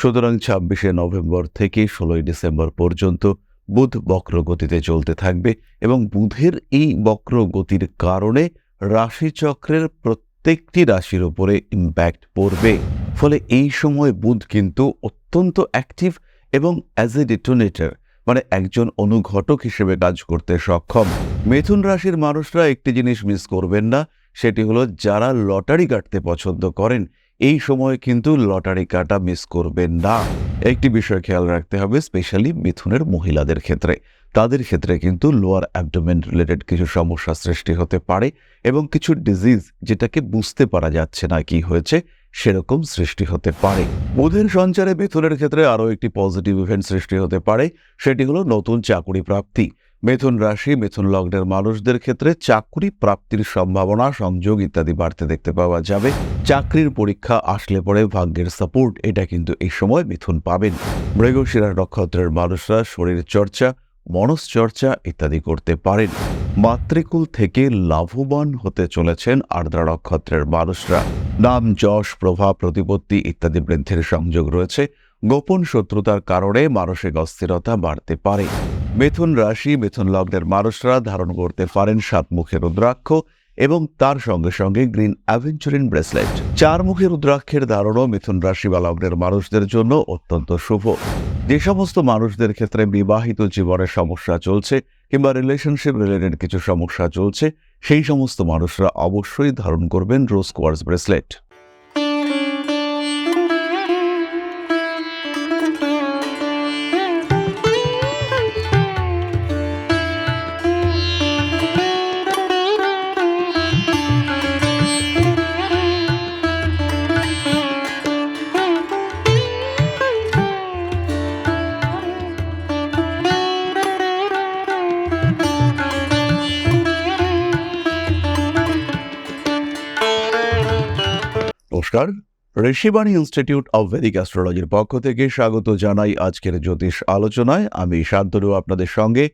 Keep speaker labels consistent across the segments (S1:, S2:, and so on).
S1: সুতরাং ছাব্বিশে নভেম্বর থেকে ষোলোই ডিসেম্বর পর্যন্ত বুধ বক্র গতিতে চলতে থাকবে এবং বুধের এই বক্র গতির কারণে রাশিচক্রের প্রত্যেকটি রাশির উপরে ইম্প্যাক্ট পড়বে। ফলে এই সময় বুধ কিন্তু অত্যন্ত অ্যাক্টিভ এবং অ্যাজ এ ডিটোনেটর মানে একজন অনুঘটক হিসেবে কাজ করতে সক্ষম। মিথুন রাশির মানুষরা একটি জিনিস মিস করবেন না, সেটি হলো যারা লটারি কাটতে পছন্দ করেন এই সময় কিন্তু লটারি কাটা মিস করবেন না। একটি বিষয় খেয়াল রাখতে হবে স্পেশালি মিথুনের মহিলাদের ক্ষেত্রে। তাদের ক্ষেত্রে কিন্তু লোয়ার অ্যাবডোমেন রিলেটেড কিছু সমস্যা সৃষ্টি হতে পারে এবং কিছু ডিজিজ যেটাকে বুঝতে পারা যাচ্ছে না কি হয়েছে, সেরকম সৃষ্টি হতে পারে। বুধের সঞ্চারে মিথুনের ক্ষেত্রে আরও একটি পজিটিভ ইভেন্ট সৃষ্টি হতে পারে, সেটি হলো নতুন চাকুরি প্রাপ্তি। মিথুন রাশি, মিথুন লগ্নের মানুষদের ক্ষেত্রে চাকরি প্রাপ্তির সম্ভাবনা, সংযোগ ইত্যাদি বাড়তে দেখতে পাওয়া যাবে। চাকরির পরীক্ষা আসলে পরে ভাগ্যের সাপোর্ট, এটা কিন্তু এই সময় মিথুন পাবেন। মৃগশিরা নক্ষত্রের মানুষরা শরীর চর্চা মনশ্চর্চা ইত্যাদি করতে পারেন। মাতৃকুল থেকে লাভবান হতে চলেছেন আর্দ্রা নক্ষত্রের মানুষরা। নাম, যশ, প্রভাব, প্রতিপত্তি ইত্যাদি বৃদ্ধির সংযোগ রয়েছে। গোপন শত্রুতার কারণে মানসিক অস্থিরতা বাড়তে পারে। মিথুন রাশি, মিথুন লগ্নের মানুষরা ধারণ করতে পারেন সাত মুখের রুদ্রাক্ষ এবং তার সঙ্গে সঙ্গে গ্রিন অ্যাভেঞ্চুরিন ব্রেসলেট। চার মুখের রুদ্রাক্ষের ধারণও মিথুন রাশি বা লগ্নের মানুষদের জন্য অত্যন্ত শুভ। যে সমস্ত মানুষদের ক্ষেত্রে বিবাহিত জীবনের সমস্যা চলছে কিংবা রিলেশনশিপ রিলেটেড কিছু সমস্যা চলছে, সেই সমস্ত মানুষরা অবশ্যই ধারণ করবেন রোজ কোয়ার্স ব্রেসলেট। নমস্কার। ঋষিবাণী ইনস্টিটিউট অব ভেদিক অ্যাস্ট্রোলজির পক্ষ থেকে স্বাগত জানাই আজকের জ্যোতিষ আলোচনায়। আমি শান্তনু আপনাদের সঙ্গে।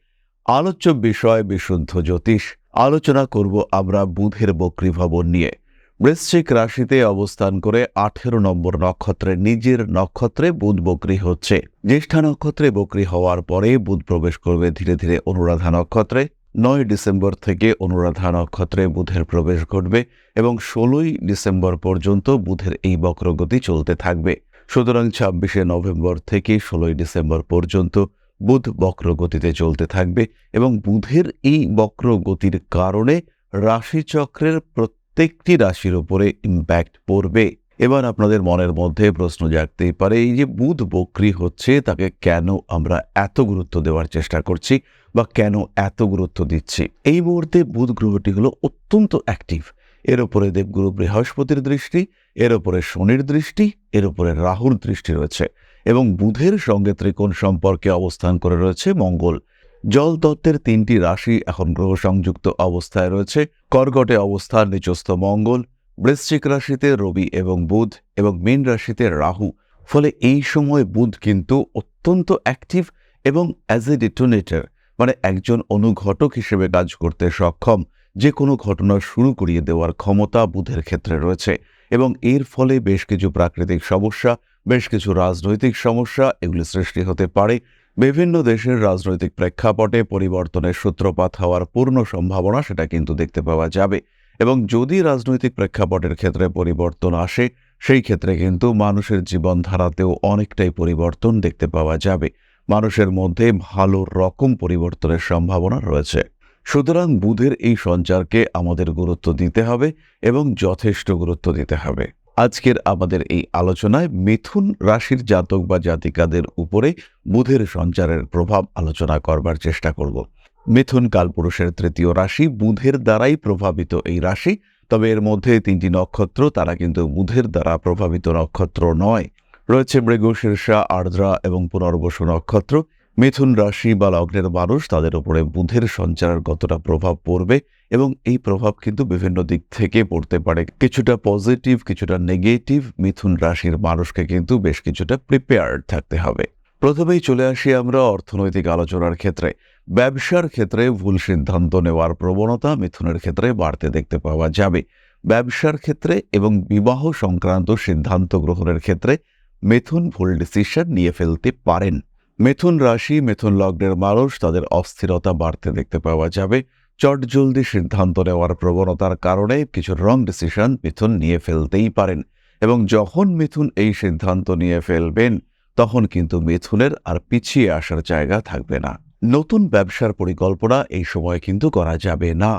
S1: আলোচ্য বিষয় বিশুদ্ধ জ্যোতিষ। আলোচনা করব আমরা বুধের বক্রী ভবন নিয়ে। বৃশ্চিক রাশিতে অবস্থান করে আঠেরো নম্বর নক্ষত্রে, নিজের নক্ষত্রে বুধ বক্রী হচ্ছে। জ্যেষ্ঠা নক্ষত্রে বক্রী হওয়ার পরে বুধ প্রবেশ করবে ধীরে ধীরে অনুরাধা নক্ষত্রে। নয় ডিসেম্বর থেকে অনুরাধা নক্ষত্রে বুধের প্রবেশ ঘটবে এবং ষোলোই ডিসেম্বর পর্যন্ত বুধের এই বক্রগতি চলতে থাকবে। সুতরাং ছাব্বিশে নভেম্বর থেকে ষোলোই ডিসেম্বর পর্যন্ত বুধ বক্রগতিতে চলতে থাকবে এবং বুধের এই বক্রগতির কারণে রাশিচক্রের প্রত্যেকটি রাশির উপরে ইম্প্যাক্ট পড়বে। এবার আপনাদের মনের মধ্যে প্রশ্ন জাগতেই পারে, এই যে বুধ বক্রী হচ্ছে, তাকে কেন আমরা এত গুরুত্ব দেওয়ার চেষ্টা করছি বা কেন এত গুরুত্ব দিচ্ছি? এই মুহূর্তে বুধ গ্রহটি হলো অত্যন্ত অ্যাক্টিভ এর ওপরে দেবগুরু বৃহস্পতির দৃষ্টি, এর ওপরে শনির দৃষ্টি, এর ওপরে রাহুর দৃষ্টি রয়েছে এবং বুধের সঙ্গে ত্রিকোণ সম্পর্কে অবস্থান করে রয়েছে মঙ্গল। জল তত্ত্বের তিনটি রাশি এখন গ্রহ সংযুক্ত অবস্থায় রয়েছে। কর্কটে অবস্থান নিচস্থ মঙ্গল বৃশ্চিক রাশিতে রবি এবং বুধ এবং মীন রাশিতে রাহু। ফলে এই সময় বুধ কিন্তু অত্যন্ত অ্যাক্টিভ এবং অ্যাজ এ ডিটোনেটর মানে একজন অনুঘটক হিসেবে কাজ করতে সক্ষম। যে কোনো ঘটনা শুরু করিয়ে দেওয়ার ক্ষমতা বুধের ক্ষেত্রে রয়েছে এবং এর ফলে বেশ কিছু প্রাকৃতিক সমস্যা, বেশ কিছু রাজনৈতিক সমস্যা এগুলি সৃষ্টি হতে পারে। বিভিন্ন দেশের রাজনৈতিক প্রেক্ষাপটে পরিবর্তনের সূত্রপাত হওয়ার পূর্ণ সম্ভাবনা সেটা কিন্তু দেখতে পাওয়া যাবে। এবং যদি রাজনৈতিক প্রেক্ষাপটের ক্ষেত্রে পরিবর্তন আসে, সেই ক্ষেত্রে কিন্তু মানুষের জীবনধারাতেও অনেকটাই পরিবর্তন দেখতে পাওয়া যাবে। মানুষের মধ্যে ভালো রকম পরিবর্তনের সম্ভাবনা রয়েছে। সুতরাং বুধের এই সঞ্চারকে আমাদের গুরুত্ব দিতে হবে এবং যথেষ্ট গুরুত্ব দিতে হবে। আজকের আমাদের এই আলোচনায় মিথুন রাশির জাতক বা জাতিকাদের উপরে বুধের সঞ্চারের প্রভাব আলোচনা করবার চেষ্টা করব। মিথুন কালপুরুষের তৃতীয় রাশি বুধের দ্বারাই প্রভাবিত এই রাশি। তবে এর মধ্যে তিনটি নক্ষত্র, তারা কিন্তু বুধের দ্বারা প্রভাবিত নক্ষত্র নয়। রয়েছে মৃগশীর্ষা আর্দ্রা এবং পুনর্বসু নক্ষত্র। মিথুন রাশি বা লগ্নের মানুষ তাদের উপরে বুধের সঞ্চারের কতটা প্রভাব পড়বে এবং এই প্রভাব কিন্তু বিভিন্ন দিক থেকে পড়তে পারে। কিছুটা পজিটিভ, কিছুটা নেগেটিভ মিথুন রাশির মানুষকে কিন্তু বেশ কিছুটা প্রিপেয়ার্ড থাকতে হবে। প্রথমেই চলে আসি আমরা অর্থনৈতিক আলোচনার ক্ষেত্রে। ব্যবসার ক্ষেত্রে ভুল সিদ্ধান্ত নেওয়ার প্রবণতা মিথুনের ক্ষেত্রে বাড়তে দেখতে পাওয়া যাবে। ব্যবসার ক্ষেত্রে এবং বিবাহ সংক্রান্ত সিদ্ধান্ত গ্রহণের ক্ষেত্রে মিথুন ভুল ডিসিশন নিয়ে ফেলতে পারেন। মিথুন রাশি, মিথুন লগ্নের মানুষ তাদের অস্থিরতা বাড়তে দেখতে পাওয়া যাবে। চটজলদি সিদ্ধান্ত নেওয়ার প্রবণতার কারণে কিছু রং ডিসিশন মিথুন নিয়ে ফেলতেই পারেন এবং যখন মিথুন এই সিদ্ধান্ত নিয়ে ফেলবেন, তখন কিন্তু মিথুনের আর পিছিয়ে আসার জায়গা থাকবে না। নতুন ব্যবসার পরিকল্পনা এই সময় কিন্তু করা যাবে না।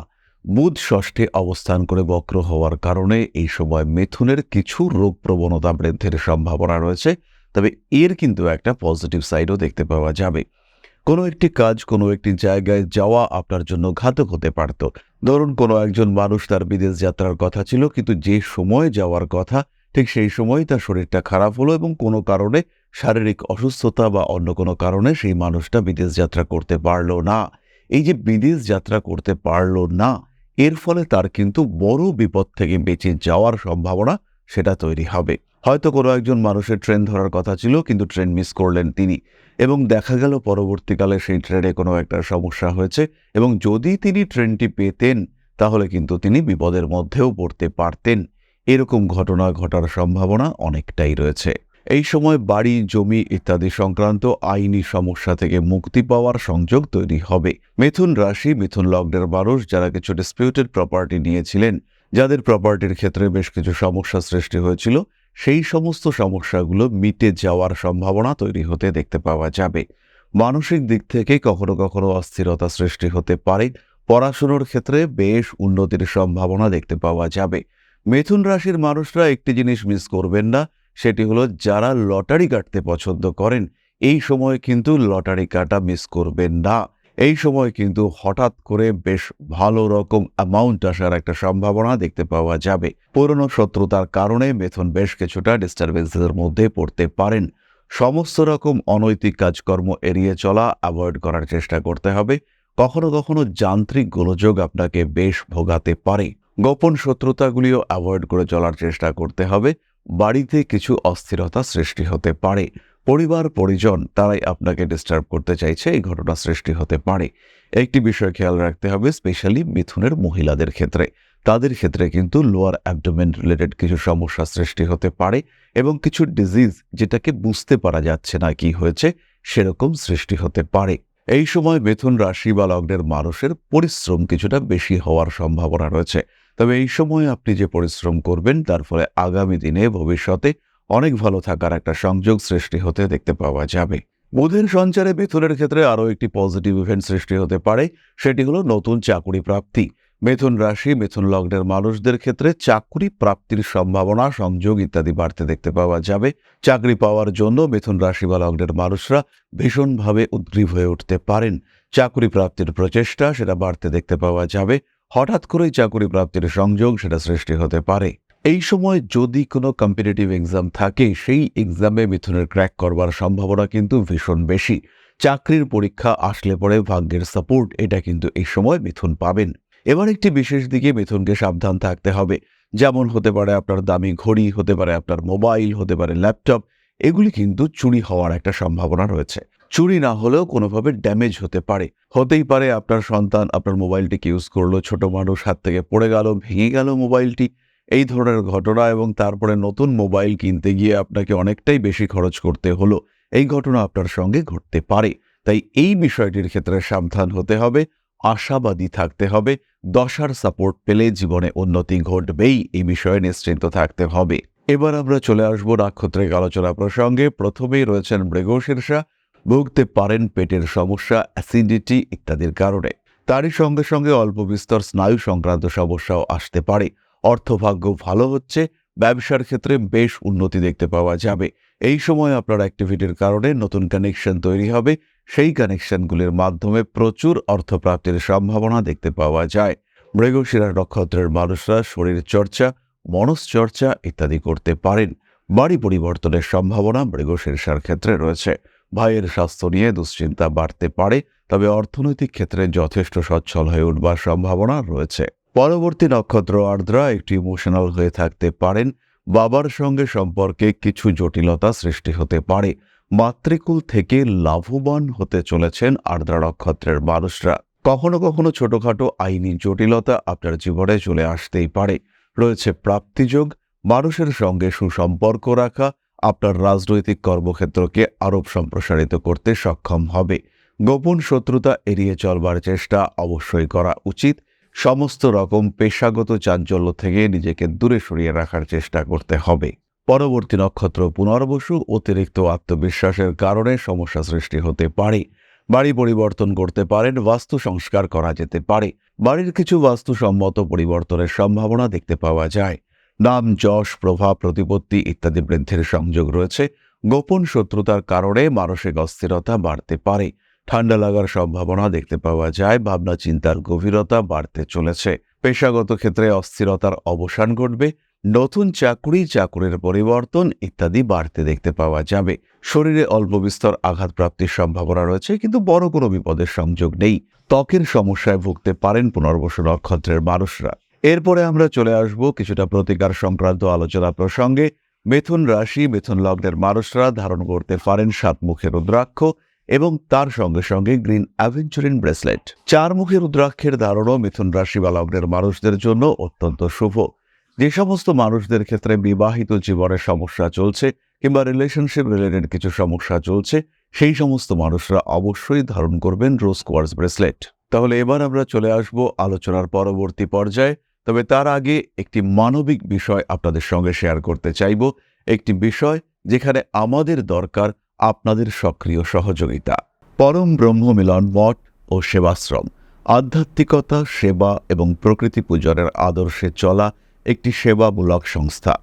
S1: বুধ ষষ্ঠে অবস্থান করে বক্র হওয়ার কারণে এই সময় মিথুনের কিছু রোগ প্রবণতা বৃদ্ধির সম্ভাবনা রয়েছে, তবে এর কিন্তু একটা পজিটিভ সাইডও দেখতে পাওয়া যাবে। কোনো একটি কাজ কোনো একটি জায়গায় যাওয়া আপনার জন্য ঘাতক হতে পারত। ধরুন কোনো একজন মানুষ তার বিদেশ যাত্রার কথা ছিল, কিন্তু যে সময় যাওয়ার কথা ঠিক সেই সময় তার শরীরটা খারাপ হলো এবং কোনো কারণে শারীরিক অসুস্থতা বা অন্য কোনো কারণে সেই মানুষটা বিদেশ যাত্রা করতে পারল না। এই যে বিদেশ যাত্রা করতে পারল না, এর ফলে তার কিন্তু বড় বিপদ থেকে বেঁচে যাওয়ার সম্ভাবনা সেটা তৈরি হবে। হয়তো কোনো একজন মানুষের ট্রেন ধরার কথা ছিল, কিন্তু ট্রেন মিস করলেন তিনি এবং দেখা গেল পরবর্তীকালে সেই ট্রেনে কোনো একটা সমস্যা হয়েছে এবং যদি তিনি ট্রেনটি পেতেন, তাহলে কিন্তু তিনি বিপদের মধ্যেও পড়তে পারতেন। এরকম ঘটনা ঘটার সম্ভাবনা অনেকটাই রয়েছে। এই সময় বাড়ি, জমি ইত্যাদি সংক্রান্ত আইনি সমস্যা থেকে মুক্তি পাওয়ার সংযোগ তৈরি হবে। মিথুন রাশি, মিথুন লগ্নের মানুষ যারা কিছু ডিসপিউটেড প্রপার্টি নিয়েছিলেন, যাদের প্রপার্টির ক্ষেত্রে বেশ কিছু সমস্যা সৃষ্টি হয়েছিল, সেই সমস্ত সমস্যাগুলো মিটে যাওয়ার সম্ভাবনা তৈরি হতে দেখতে পাওয়া যাবে। মানসিক দিক থেকে কখনো কখনো অস্থিরতা সৃষ্টি হতে পারে। পড়াশুনোর ক্ষেত্রে বেশ উন্নতির সম্ভাবনা দেখতে পাওয়া যাবে। মিথুন রাশির মানুষরা একটি জিনিস মিস করবেন না, সেটি হলো যারা লটারি কাটতে পছন্দ করেন, এই সময় কিন্তু লটারি কাটা মিস করবেন না। এই সময় কিন্তু হঠাৎ করে বেশ ভালো রকম অ্যামাউন্ট আসার একটা সম্ভাবনা দেখতে পাওয়া যাবে। পুরনো শত্রুতার কারণে মেথুন বেশ কিছুটা ডিস্টারবেন্সের মধ্যে পড়তে পারেন। সমস্ত রকম অনৈতিক কাজকর্ম এড়িয়ে চলা অ্যাভয়েড করার চেষ্টা করতে হবে। কখনো কখনো যান্ত্রিক গোলযোগ আপনাকে বেশ ভোগাতে পারে। গোপন শত্রুতাগুলিও অ্যাভয়েড করে চলার চেষ্টা করতে হবে। বাড়িতে কিছু অস্থিরতা সৃষ্টি হতে পারে। পরিবার, পরিজন তারাই আপনাকে ডিস্টার্ব করতে চাইছে, এই ঘটনা সৃষ্টি হতে পারে। একটি বিষয় খেয়াল রাখতে হবে স্পেশালি মিথুনের মহিলাদের ক্ষেত্রে। তাদের ক্ষেত্রে কিন্তু লোয়ার অ্যাবডোমেন রিলেটেড কিছু সমস্যা সৃষ্টি হতে পারে এবং কিছু ডিজিজ যেটাকে বুঝতে পারা যাচ্ছে না কি হয়েছে, সেরকম সৃষ্টি হতে পারে। এই সময় মিথুন রাশি বা লগ্নের মানুষের পরিশ্রম কিছুটা বেশি হওয়ার সম্ভাবনা রয়েছে। তবে এই সময় আপনি যে পরিশ্রম করবেন, তার ফলে আগামী দিনে ভবিষ্যতে অনেক ভালো থাকার একটা সংযোগ সৃষ্টি হতে দেখতে পাওয়া যাবে। বুধের সঞ্চারে মিথুনের ক্ষেত্রে আরও একটি পজিটিভ ইভেন্ট সৃষ্টি হতে পারে, সেটি হলো নতুন চাকুরি প্রাপ্তি। মিথুন রাশি, মিথুন লগ্নের মানুষদের ক্ষেত্রে চাকরি প্রাপ্তির সম্ভাবনা, সংযোগ ইত্যাদি বাড়তে দেখতে পাওয়া যাবে। চাকরি পাওয়ার জন্য মিথুন রাশি বা লগ্নের মানুষরা ভীষণভাবে উদ্গ্রীব হয়ে উঠতে পারেন। চাকরি প্রাপ্তির প্রচেষ্টা সেটা বাড়তে দেখতে পাওয়া যাবে। হঠাৎ করেই চাকরি প্রাপ্তির সংযোগ সেটা সৃষ্টি হতে পারে। এই সময় যদি কোনো কম্পিটিটিভ এক্সাম থাকে, সেই এক্সামে মিথুনের ক্র্যাক করবার সম্ভাবনা কিন্তু ভীষণ বেশি। চাকরির পরীক্ষা আসলে পরে ভাগ্যের সাপোর্ট এটা কিন্তু এই সময় মিথুন পাবেন। এবার একটি বিশেষ দিকে মিথুনকে সাবধান থাকতে হবে। যেমন হতে পারে আপনার দামি ঘড়ি, হতে পারে আপনার মোবাইল হতে পারে ল্যাপটপ এগুলি কিন্তু চুরি হওয়ার একটা সম্ভাবনা রয়েছে। চুরি না হলেও কোনোভাবে ড্যামেজ হতে পারে। হতেই পারে আপনার সন্তান আপনার মোবাইলটিকে ইউজ করল, ছোট মানুষ হাত থেকে পড়ে গেল, ভেঙে গেল মোবাইলটি, এই ধরনের ঘটনা এবং তারপরে নতুন মোবাইল কিনতে গিয়ে আপনাকে অনেকটাই বেশি খরচ করতে হলো, এই ঘটনা আপনার সঙ্গে ঘটতে পারে। তাই এই বিষয়টির ক্ষেত্রে সাবধান হতে হবে, আশাবাদী থাকতে হবে, দশার সাপোর্ট পেলে জীবনে উন্নতি ঘটবেই, এই বিষয়ে নিশ্চিন্ত থাকতে হবে। এবার আমরা চলে আসব নাক্ষত্রিক আলোচনা প্রসঙ্গে, প্রথমেই রয়েছেন মৃগশীর্ষা ভুগতে পারেন পেটের সমস্যা অ্যাসিডিটি ইত্যাদির কারণে। তারই সঙ্গে সঙ্গে অল্প বিস্তর স্নায়ু সংক্রান্ত সমস্যাও আসতে পারে। অর্থভাগ্য ভালো হচ্ছে, ব্যবসার ক্ষেত্রে বেশ উন্নতি দেখতে পাওয়া যাবে। এই সময় আপনার অ্যাক্টিভিটির কারণে নতুন কানেকশন তৈরি হবে। সেই কানেকশনগুলির মাধ্যমে প্রচুর অর্থপ্রাপ্তির সম্ভাবনা দেখতে পাওয়া যায়। মৃগশিরা নক্ষত্রের মানুষরা শরীর চর্চা মনশ্চর্চা ইত্যাদি করতে পারেন। বাড়ি পরিবর্তনের সম্ভাবনা মৃগশীর্ষার ক্ষেত্রে রয়েছে। ভাইয়ের স্বাস্থ্য নিয়ে দুশ্চিন্তা বাড়তে পারে, তবে অর্থনৈতিক ক্ষেত্রে যথেষ্ট সচ্ছল হয়ে উঠবার সম্ভাবনা রয়েছে। পরবর্তী নক্ষত্র আর্দ্রা একটি ইমোশনাল হয়ে থাকতে পারেন। বাবার সঙ্গে সম্পর্কে কিছু জটিলতা সৃষ্টি হতে পারে। মাতৃকুল থেকে লাভবান হতে চলেছেন আর্দ্রা নক্ষত্রের মানুষরা। কখনো কখনো ছোটখাটো আইনি জটিলতা আপনার জীবনে চলে আসতেই পারে। রয়েছে প্রাপ্তিযোগ, মানুষের সঙ্গে সুসম্পর্ক রাখা আপনার রাজনৈতিক কর্মক্ষেত্রকে আরও সম্প্রসারিত করতে সক্ষম হবে। গোপন শত্রুতা এড়িয়ে চলবার চেষ্টা অবশ্যই করা উচিত। সমস্ত রকম পেশাগত চাঞ্চল্য থেকে নিজেকে দূরে সরিয়ে রাখার চেষ্টা করতে হবে। পরবর্তী নক্ষত্র পুনর্বসু অতিরিক্ত আত্মবিশ্বাসের কারণে সমস্যা সৃষ্টি হতে পারে। বাড়ি পরিবর্তন করতে পারেন, বাস্তু সংস্কার করা যেতে পারে। বাড়ির কিছু বাস্তুসম্মত পরিবর্তনের সম্ভাবনা দেখতে পাওয়া যায়। নাম, যশ, প্রভাব, প্রতিপত্তি ইত্যাদি বৃদ্ধির সংযোগ রয়েছে। গোপন শত্রুতার কারণে মানসিক অস্থিরতা বাড়তে পারে। ঠান্ডা লাগার সম্ভাবনা দেখতে পাওয়া যায়। ভাবনা, চিন্তার গভীরতা বাড়তে চলেছে। পেশাগত ক্ষেত্রে অস্থিরতার অবসান ঘটবে। নতুন চাকুরি, চাকুরির পরিবর্তন ইত্যাদি বাড়তে দেখতে পাওয়া যাবে। শরীরে অল্প বিস্তর আঘাতপ্রাপ্তির সম্ভাবনা রয়েছে, কিন্তু বড় কোনো বিপদের সংযোগ নেই। ত্বকের সমস্যায় ভুগতে পারেন পুনর্বসু নক্ষত্রের মানুষরা। এরপরে আমরা চলে আসব কিছুটা প্রতিকার সংক্রান্ত আলোচনা প্রসঙ্গে। মিথুন রাশি, মিথুন লগ্নের মানুষরা ধারণ করতে পারেন সাত মুখের রুদ্রাক্ষ এবং তার সঙ্গে সঙ্গে গ্রিন অ্যাভেঞ্চুরিন ব্রেসলেট। চার মুখের রুদ্রাক্ষের ধারণও মিথুন রাশি বা লগ্নের মানুষদের জন্য অত্যন্ত শুভ। যে সমস্ত মানুষদের ক্ষেত্রে বিবাহিত জীবনের সমস্যা চলছে কিংবা রিলেশনশিপ রিলেটেড কিছু সমস্যা চলছে, সেই সমস্ত মানুষরা অবশ্যই ধারণ করবেন রোজ কোয়ার্স ব্রেসলেট তাহলে এবার আমরা চলে আসব আলোচনার পরবর্তী পর্যায়ে। তবে তার আগে একটি মানবিক বিষয় আপনাদের সঙ্গে শেয়ার করতে চাইব। একটি বিষয় যেখানে আমাদের দরকার আপনাদের সক্রিয় সহযোগিতা। পরম ব্রহ্ম মিলন মঠ ও সেবাশ্রম। আধ্যাত্মিকতা, সেবা এবং প্রকৃতি পূজনের আদর্শে চলা একটি সেবামূলক সংস্থা।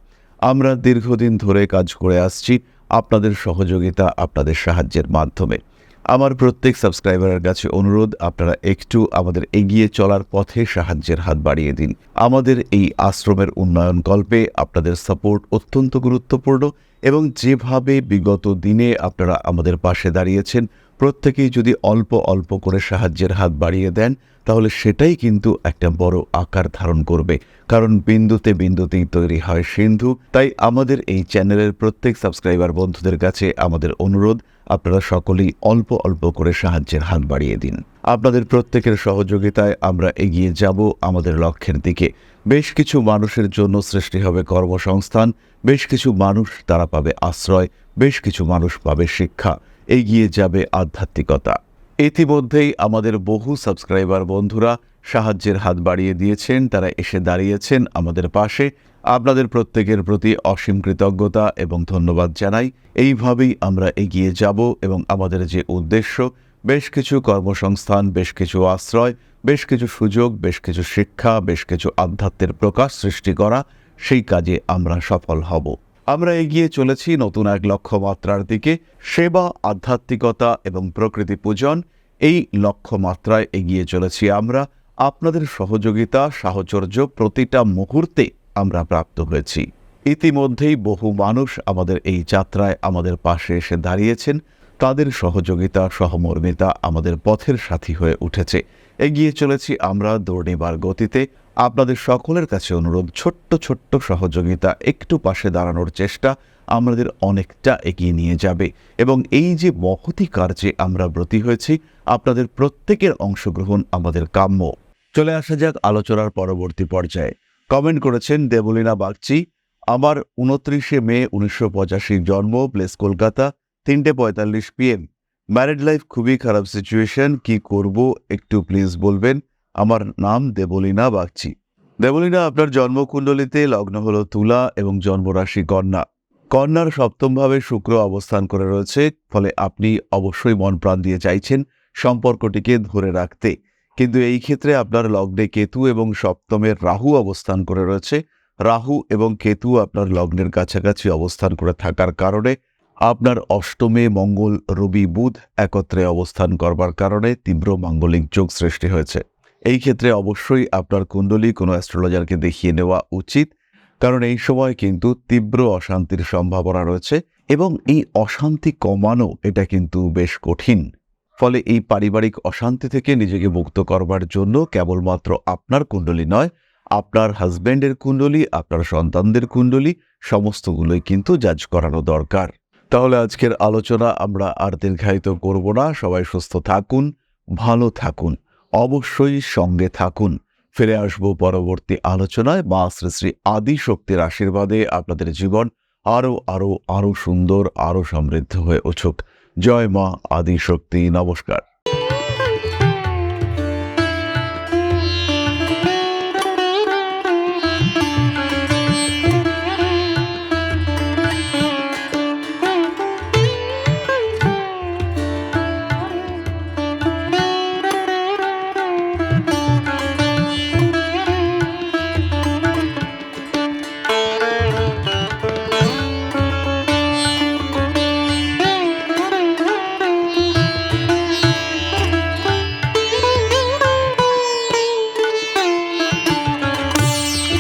S1: আমরা দীর্ঘদিন ধরে কাজ করে আসছি আপনাদের সহযোগিতা, আপনাদের সাহায্যের মাধ্যমে। আমার প্রত্যেক সাবস্ক্রাইবারের কাছে অনুরোধ, আপনারা একটু আমাদের এগিয়ে চলার পথে সাহায্যের হাত বাড়িয়ে দিন। আমাদের এই আশ্রমের উন্নয়ন কল্পে আপনাদের সাপোর্ট অত্যন্ত গুরুত্বপূর্ণ এবং যেভাবে বিগত দিনে আপনারা আমাদের পাশে দাঁড়িয়েছেন প্রত্যেকেই যদি অল্প অল্প করে সাহায্যের হাত বাড়িয়ে দেন, তাহলে সেটাই কিন্তু একটা বড় আকার ধারণ করবে। কারণ বিন্দুতে বিন্দুতেই তৈরি হয় সিন্ধু। তাই আমাদের এই চ্যানেলের প্রত্যেক সাবস্ক্রাইবার বন্ধুদের কাছে আমাদের অনুরোধ, আপনারা সকলেই অল্প অল্প করে সাহায্যের হাত বাড়িয়ে দিন। আপনাদের প্রত্যেকের সহযোগিতায় আমরা এগিয়ে যাব আমাদের লক্ষ্যের দিকে। বেশ কিছু মানুষের জন্য সৃষ্টি হবে কর্মসংস্থান, বেশ কিছু মানুষ তারা পাবে আশ্রয়, বেশ কিছু মানুষ পাবে শিক্ষা। এগিয়ে যাবে আধ্যাত্মিকতা। ইতিমধ্যেই আমাদের বহু সাবস্ক্রাইবার বন্ধুরা সাহায্যের হাত বাড়িয়ে দিয়েছেন, তারা এসে দাঁড়িয়েছেন আমাদের পাশে। আপনাদের প্রত্যেকের প্রতি অসীম কৃতজ্ঞতা এবং ধন্যবাদ জানাই। এইভাবেই আমরা এগিয়ে যাব এবং আমাদের যে উদ্দেশ্য, বেশ কিছু কর্মসংস্থান, বেশ কিছু আশ্রয়, বেশ কিছু সুযোগ, বেশ কিছু শিক্ষা, বেশ কিছু আধ্যাত্মের প্রকাশ সৃষ্টি করা, সেই কাজে আমরা সফল হব। আমরা এগিয়ে চলেছি নতুন এক লক্ষ্যমাত্রার দিকে। সেবা, আধ্যাত্মিকতা এবং প্রকৃতি পূজন, এই লক্ষ্যমাত্রায় এগিয়ে চলেছি আমরা। আপনাদের সহযোগিতা, সাহচর্য প্রতিটা মুহূর্তে আমরা প্রাপ্ত হয়েছি। ইতিমধ্যেই বহু মানুষ আমাদের এই যাত্রায় আমাদের পাশে এসে দাঁড়িয়েছেন। তাদের সহযোগিতা, সহমর্মিতা আমাদের পথের সাথী হয়ে উঠেছে। এগিয়ে চলেছি আমরা দৌড়নিবার গতিতে। আপনাদের সকলের কাছে অনুরোধ, ছোট্ট ছোট্ট সহযোগিতা, একটু পাশে দাঁড়ানোর চেষ্টা আমাদের অনেকটা এগিয়ে নিয়ে যাবে। এবং এই যে মহতি কার্যে আমরা ব্রতী হয়েছি, আপনাদের প্রত্যেকের অংশগ্রহণ আমাদের কাম্য। চলে আসা যাক আলোচনার পরবর্তী পর্যায়ে। কমেন্ট করেছেন দেবলীনা বাগচি, আমার উনত্রিশে মে উনিশশো পঁচাশি জন্ম, প্লেস কলকাতা। তিনটে পঁয়তাল্লিশ পিএম ম্যারিড লাইফ খুবই খারাপ সিচুয়েশন কি করব? একটু প্লিজ বলবেন। আমার নাম দেবলীনা বাগচি। দেবলীনা, আপনার জন্মকুণ্ডলিতে লগ্ন হলো তুলা এবং জন্মরাশি কন্যা। কন্যার সপ্তমভাবে শুক্র অবস্থান করে রয়েছে, ফলে আপনি অবশ্যই মন প্রাণ দিয়ে চাইছেন সম্পর্কটিকে ধরে রাখতে। কিন্তু এই ক্ষেত্রে আপনার লগ্নে কেতু এবং সপ্তমের রাহু অবস্থান করে রয়েছে। রাহু এবং কেতু আপনার লগ্নের কাছাকাছি অবস্থান করে থাকার কারণে আপনার অষ্টমে মঙ্গল রবি বুধ একত্রে অবস্থান করবার কারণে তীব্র মাঙ্গলিক যোগ সৃষ্টি হয়েছে। এই ক্ষেত্রে অবশ্যই আপনার কুণ্ডলী কোনো অ্যাস্ট্রোলজারকে দেখিয়ে নেওয়া উচিত, কারণ এই সময় কিন্তু তীব্র অশান্তির সম্ভাবনা রয়েছে এবং এই অশান্তি কমানো এটা কিন্তু বেশ কঠিন। ফলে এই পারিবারিক অশান্তি থেকে নিজেকে মুক্ত করবার জন্য কেবলমাত্র আপনার কুণ্ডলী নয়, আপনার হাজব্যান্ডের কুণ্ডলী, আপনার সন্তানদের কুণ্ডলী, সমস্তগুলোই কিন্তু জাজ করানো দরকার। তাহলে আজকের আলোচনা আমরা আর দীর্ঘায়িত করব না। সবাই সুস্থ থাকুন, ভালো থাকুন, অবশ্যই সঙ্গে থাকুন। ফিরে আসব পরবর্তী আলোচনায়। মা শ্রী শ্রী আদি শক্তির আশীর্বাদে আপনাদের জীবন আরও আরও আরও সুন্দর, আরও সমৃদ্ধ হয়ে উঠুক। জয় মা আদি শক্তি। নমস্কার।